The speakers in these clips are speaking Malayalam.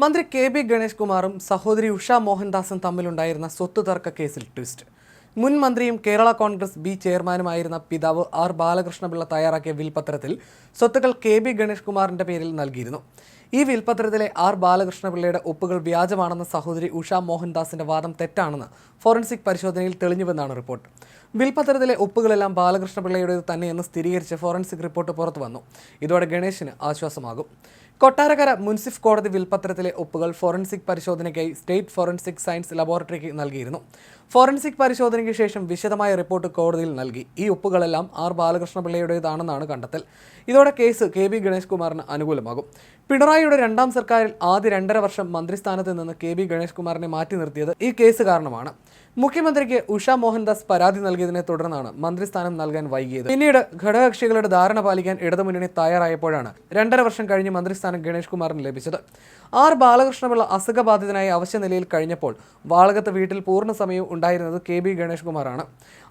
മന്ത്രി കെ ബി ഗണേഷ് കുമാറും സഹോദരി ഉഷ മോഹൻദാസും തമ്മിലുണ്ടായിരുന്ന സ്വത്ത് തർക്ക കേസിൽ ട്വിസ്റ്റ്. മുൻ മന്ത്രിയും കേരള കോൺഗ്രസ് ബി ചെയർമാനുമായിരുന്ന പിതാവ് ആർ ബാലകൃഷ്ണപിള്ള തയ്യാറാക്കിയ വിൽപത്രത്തിൽ സ്വത്തുക്കൾ കെ ബി ഗണേഷ് കുമാറിന്റെ പേരിൽ നൽകിയിരുന്നു. ഈ വിൽപത്രത്തിലെ ആർ ബാലകൃഷ്ണപിള്ളയുടെ ഒപ്പുകൾ വ്യാജമാണെന്ന സഹോദരി ഉഷ മോഹൻദാസിന്റെ വാദം തെറ്റാണെന്ന് ഫോറൻസിക് പരിശോധനയിൽ തെളിഞ്ഞുവെന്നാണ് റിപ്പോർട്ട്. വിൽപത്രത്തിലെ ഒപ്പുകളെല്ലാം ബാലകൃഷ്ണപിള്ളയുടേത് തന്നെയെന്ന് സ്ഥിരീകരിച്ച് ഫോറൻസിക് റിപ്പോർട്ട് പുറത്തു വന്നു ഇതോടെ ഗണേശിന് ആശ്വാസമാകും. കൊട്ടാരക്കര മുൻസിഫ് കോടതി വിൽപ്പത്രത്തിലെ ഒപ്പുകൾ ഫോറൻസിക് പരിശോധനയ്ക്കായി സ്റ്റേറ്റ് ഫോറൻസിക് സയൻസ് ലബോറട്ടറിക്ക് നൽകിയിരുന്നു. ഫോറൻസിക് പരിശോധനയ്ക്ക് ശേഷം വിശദമായ റിപ്പോർട്ട് കോടതിയിൽ നൽകി. ഈ ഒപ്പുകളെല്ലാം ആർ ബാലകൃഷ്ണപിള്ളയുടേതാണെന്നാണ് കണ്ടെത്തൽ. ഇതോടെ കേസ് കെ ബി ഗണേഷ് കുമാറിന് അനുകൂലമാകും. പിണറായിയുടെ രണ്ടാം സർക്കാരിൽ ആദ്യ രണ്ടര വർഷം മന്ത്രിസ്ഥാനത്ത് നിന്ന് കെ ബി ഗണേഷ് കുമാറിനെ മാറ്റി നിർത്തിയത് ഈ കേസ് കാരണമാണ്. മുഖ്യമന്ത്രിക്ക് ഉഷ മോഹൻദാസ് പരാതി നൽകിയതിനെ തുടർന്നാണ് മന്ത്രിസ്ഥാനം നൽകാൻ വൈകിയത്. പിന്നീട് ഘടകകക്ഷികളുടെ ധാരണ പാലിക്കാൻ ഇടതുമുന്നണി തയ്യാറായപ്പോഴാണ് രണ്ടര വർഷം കഴിഞ്ഞ് മന്ത്രിസ്ഥാനം ഗണേഷ് കുമാറിന് ലഭിച്ചത്. ആർ ബാലകൃഷ്ണപിള്ള അസുഖബാധിതനായി അവശ്യ നിലയിൽ കഴിഞ്ഞപ്പോൾ വാളകത്ത് വീട്ടിൽ പൂർണ സമയം ഉണ്ടായിരുന്നത് കെ ബി ഗണേഷ് കുമാറാണ്.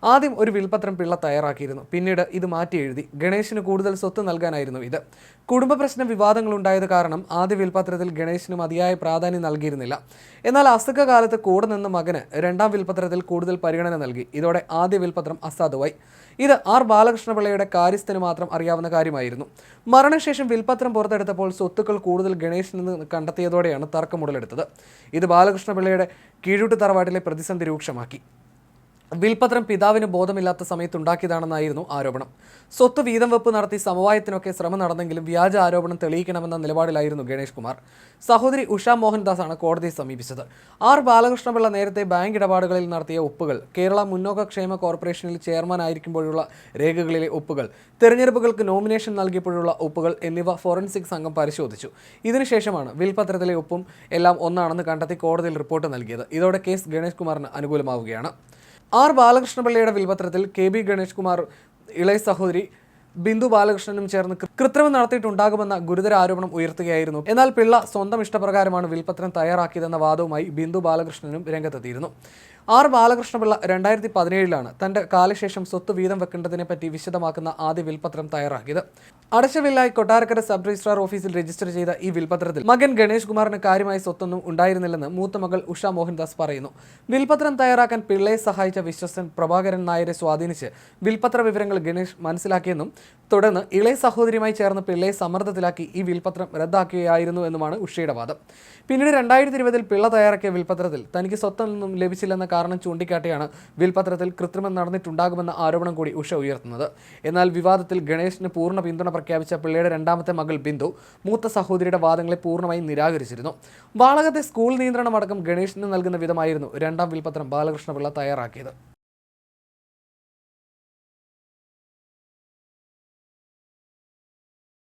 ആദ്യം ഒരു വിൽപത്രം പിള്ള തയ്യാറാക്കിയിരുന്നു. പിന്നീട് ഇത് മാറ്റി എഴുതി. ഗണേഷിന് കൂടുതൽ സ്വത്ത് നൽകാനായിരുന്നു ഇത്. കുടുംബ പ്രശ്ന വിവാദങ്ങൾ ഉണ്ടായത് കാരണം ആദ്യ വിൽപത്രത്തിൽ ഗണേഷിന് മതിയായ പ്രാധാന്യം നൽകിയിരുന്നില്ല. എന്നാൽ അസുഖകാലത്ത് കൂടെ നിന്ന മകന് രണ്ടാം വിൽപത്രത്തിൽ കൂടുതൽ പരിഗണന നൽകി. ഇതോടെ ആദ്യ വിൽപത്രം അസാധുവായി. ഇത് ആർ ബാലകൃഷ്ണപിള്ളയുടെ കാര്യസ്ഥന് മാത്രം അറിയാവുന്ന കാര്യമായിരുന്നു. മരണശേഷം വിൽപത്രം പുറത്തെടുത്തപ്പോൾ സ്വത്തുക്കൾ കൂടുതൽ ഗണേഷിൽ നിന്ന് കണ്ടെത്തിയതോടെയാണ് തർക്കം ഉടലെടുത്തത്. ഇത് ബാലകൃഷ്ണപിള്ളയുടെ കീഴൂട്ട് തറവാട്ടിലെ പ്രതിസന്ധി രൂക്ഷമാക്കി. വിൽപത്രം പിതാവിന് ബോധമില്ലാത്ത സമയത്ത് ഉണ്ടാക്കിയതാണെന്നായിരുന്നു ആരോപണം. സ്വത്ത് വീതം വെപ്പ് നടത്തി സമവായത്തിനൊക്കെ ശ്രമം നടന്നെങ്കിലും വ്യാജ ആരോപണം തെളിയിക്കണമെന്ന നിലപാടിലായിരുന്നു ഗണേഷ് കുമാർ. സഹോദരി ഉഷ മോഹൻദാസാണ് കോടതിയെ സമീപിച്ചത്. ആർ ബാലകൃഷ്ണപിള്ള നേരത്തെ ബാങ്ക് ഇടപാടുകളിൽ നടത്തിയ ഒപ്പുകൾ കേരള മുന്നോക്ക ക്ഷേമ കോർപ്പറേഷനിൽ ചെയർമാൻ ആയിരിക്കുമ്പോഴുള്ള രേഖകളിലെ ഒപ്പുകൾ തെരഞ്ഞെടുപ്പുകൾക്ക് നോമിനേഷൻ നൽകിയപ്പോഴുള്ള ഒപ്പുകൾ എന്നിവ ഫോറൻസിക് സംഘം പരിശോധിച്ചു. ഇതിനുശേഷമാണ് വിൽപത്രത്തിലെ ഒപ്പും എല്ലാം ഒന്നാണെന്ന് കണ്ടെത്തി കോടതിയിൽ റിപ്പോർട്ട് നൽകിയത്. ഇതോടെ കേസ് ഗണേഷ് കുമാറിന് അനുകൂലമാവുകയാണ്. ആർ ബാലകൃഷ്ണപിള്ളയുടെ വിൽപത്രത്തിൽ കെ ബി ഗണേഷ് കുമാർ ഇളയ സഹോദരി ബിന്ദു ബാലകൃഷ്ണനും ചേർന്ന് കൃത്രിമം നടത്തിയിട്ടുണ്ടാകുമെന്ന ഗുരുതര ആരോപണം ഉയർത്തുകയായിരുന്നു. എന്നാൽ പിള്ള സ്വന്തം ഇഷ്ടപ്രകാരമാണ് വിൽപത്രം തയ്യാറാക്കിയതെന്ന വാദവുമായി ബിന്ദു ബാലകൃഷ്ണനും രംഗത്തെത്തിയിരുന്നു. ആർ ബാലകൃഷ്ണപിള്ള രണ്ടായിരത്തി പതിനേഴിലാണ് തന്റെ കാലശേഷം സ്വത്ത് വീതം വെക്കേണ്ടതിനെ പറ്റി വിശദമാക്കുന്ന ആദ്യ വിൽപത്രം തയ്യാറാക്കിയത്. അടച്ചവില്ലായി കൊട്ടാരക്കര സബ് രജിസ്ട്രാർ ഓഫീസിൽ രജിസ്റ്റർ ചെയ്ത ഈ വിൽപത്രത്തിൽ മകൻ ഗണേഷ് കുമാറിന് കാര്യമായ സ്വത്തൊന്നും ഉണ്ടായിരുന്നില്ലെന്ന് മൂത്ത മകൾ ഉഷ മോഹൻദാസ് പറയുന്നു. വിൽപത്രം തയ്യാറാക്കാൻ പിള്ളയെ സഹായിച്ച വിശ്വസൻ പ്രഭാകരൻ നായരെ സ്വാധീനിച്ച് വിൽപത്ര വിവരങ്ങൾ ഗണേഷ് മനസ്സിലാക്കിയെന്നും തുടർന്ന് ഇളയ സഹോദരിയുമായി ചേർന്ന് പിള്ളയെ സമ്മർദ്ദത്തിലാക്കി ഈ വിൽപത്രം റദ്ദാക്കുകയായിരുന്നു എന്നുമാണ് ഉഷയുടെ വാദം. പിന്നീട് രണ്ടായിരത്തി ഇരുപതിൽ പിള്ള തയ്യാറാക്കിയ വിൽപത്രത്തിൽ തനിക്ക് സ്വത്തൊന്നും ലഭിച്ചില്ലെന്ന കാരണം ചൂണ്ടിക്കാട്ടിയാണ് വിൽപത്രത്തിൽ കൃത്രിമം നടന്നിട്ടുണ്ടാകുമെന്ന ആരോപണം കൂടി ഉഷ ഉയർത്തുന്നത്. എന്നാൽ വിവാദത്തിൽ ഗണേഷിന് പൂർണ പിന്തുണ പ്രഖ്യാപിച്ച പിള്ളയുടെ രണ്ടാമത്തെ മകൾ ബിന്ദു മൂത്ത സഹോദരിയുടെ വാദങ്ങളെ പൂർണമായും നിരാകരിച്ചിരുന്നു. വാളകത്തെ സ്കൂൾ നിയന്ത്രണമടക്കം ഗണേഷിന് നൽകുന്ന വിധമായിരുന്നു രണ്ടാം വിൽപത്രം ബാലകൃഷ്ണപിള്ള തയ്യാറാക്കിയത്.